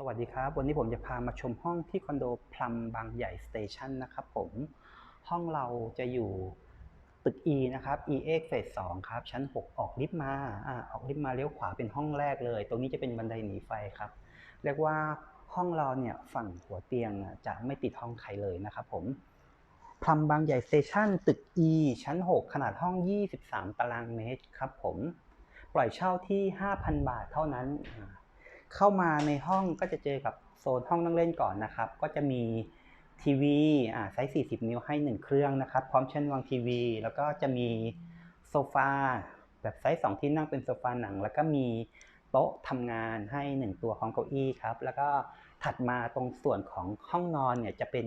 สวัสดีครับ วันนี้ผมจะพามาชมห้องที่คอนโดพลัมบางใหญ่สเตชันนะครับผมห้องเราจะอยู่ตึก E นะครับ E เอกเฟสสองครับ ชั้น 6 ออกลิฟต์มาอ่าออกลิฟต์มาเลี้ยวขวาเป็นห้องแรกเลย ตรงนี้จะเป็นบันไดหนีไฟครับ เรียกว่าห้องเราเนี่ยฝั่งหัวเตียงจะไม่ติดห้องใครเลยนะครับผมพลัมบางใหญ่สเตชันตึก E ชั้น 6 ขนาดห้อง 23 ตารางเมตรครับผมปล่อยเช่าที่ 5,000 บาทเท่านั้น เข้ามาในห้องก็จะเจอกับโซนห้องนั่งเล่นก่อนนะครับ ก็จะมีทีวีอ่าไซส์40 นิ้วให้ 1 เครื่องนะครับ พร้อมชั้นวางทีวี แล้วก็จะมีโซฟาแบบไซส์2ที่นั่งเป็นโซฟาหนัง แล้วก็มีโต๊ะทำงานให้ 1 ตัวของเก้าอี้ครับ แล้วก็ถัดมาตรงส่วนของห้องนอนเนี่ยจะเป็น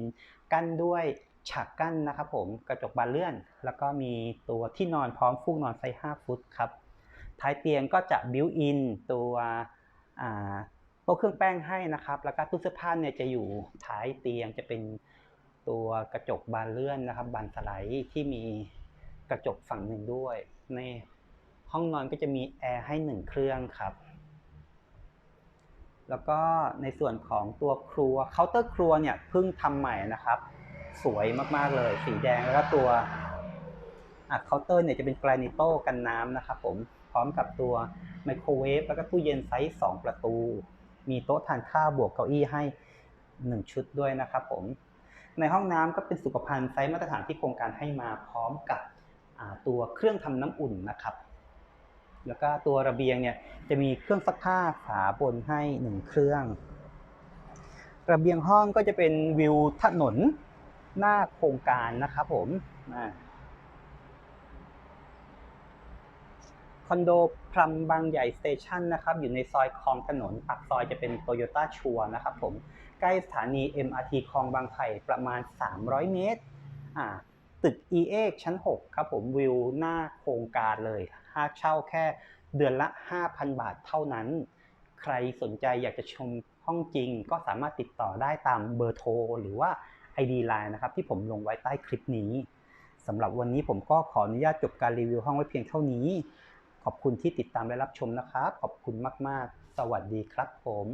กั้นด้วยฉากกั้นนะครับผมกระจกบานเลื่อน แล้วก็มีตัวที่นอนพร้อมฟูกนอนไซส์5ฟุตครับ ท้ายเตียงก็จะบิวอินตัว อ่าโต๊ะเครื่องแป้งให้นะครับ แล้วก็ตู้เสื้อผ้าเนี่ยจะอยู่ท้ายเตียงจะเป็นตัวกระจกบานเลื่อนนะครับ บานสไลด์ที่มีกระจกฝั่งหนึ่งด้วย ในห้องนอนก็จะมีแอร์ให้หนึ่งเครื่องครับ แล้วก็ในส่วนของตัวครัวเคาน์เตอร์ครัวเนี่ยเพิ่งทำใหม่นะครับ สวยมากๆเลย สีแดงแล้วก็ตัวเคาน์เตอร์เนี่ยจะเป็นแกรนิโตกันน้ำนะครับผม พร้อมกับตัวไมโครเวฟแล้วก็ตู้เย็นไซส์2 ประตู มีโต๊ะทานข้าวบวกเก้าอี้ให้ 1 ชุดด้วยนะครับผม ในห้องน้ำก็เป็นสุขภัณฑ์ไซส์มาตรฐานที่โครงการให้มาพร้อมกับตัวเครื่องทำน้ำอุ่นนะครับ แล้วก็ตัวระเบียงเนี่ยจะมีเครื่องซักผ้าฝาบนให้ 1 เครื่อง ระเบียงห้องก็จะเป็นวิวถนนหน้าโครงการนะครับผมอ่า อนโดพลัมบางใหญ่สเตชันนะครับอยู่ในซอยคลองถนนปากซอยจะเป็นโตโยต้าชัวนะครับผมใกล้สถานี MRT คลองบางไผ่ประมาณ 300 เมตรอ่าตึก e อชั้น 6 ครับผมวิวหน้าโครงการเลยค่าเช่าแค่เดือนละ 5,000 บาทเท่านั้น ใครสนใจอยากจะชมห้องจริง ก็สามารถติดต่อได้ตามเบอร์โทร หรือว่า ID Line นะครับ ที่ผมลงไว้ใต้คลิปนี้สำหรับวันนี้ผมก็ขออนุญาตจบการรีวิวห้องไว้เพียงเท่านี้ ขอบคุณที่ติดตามและรับชมนะครับ ขอบคุณมาก ๆ สวัสดีครับผม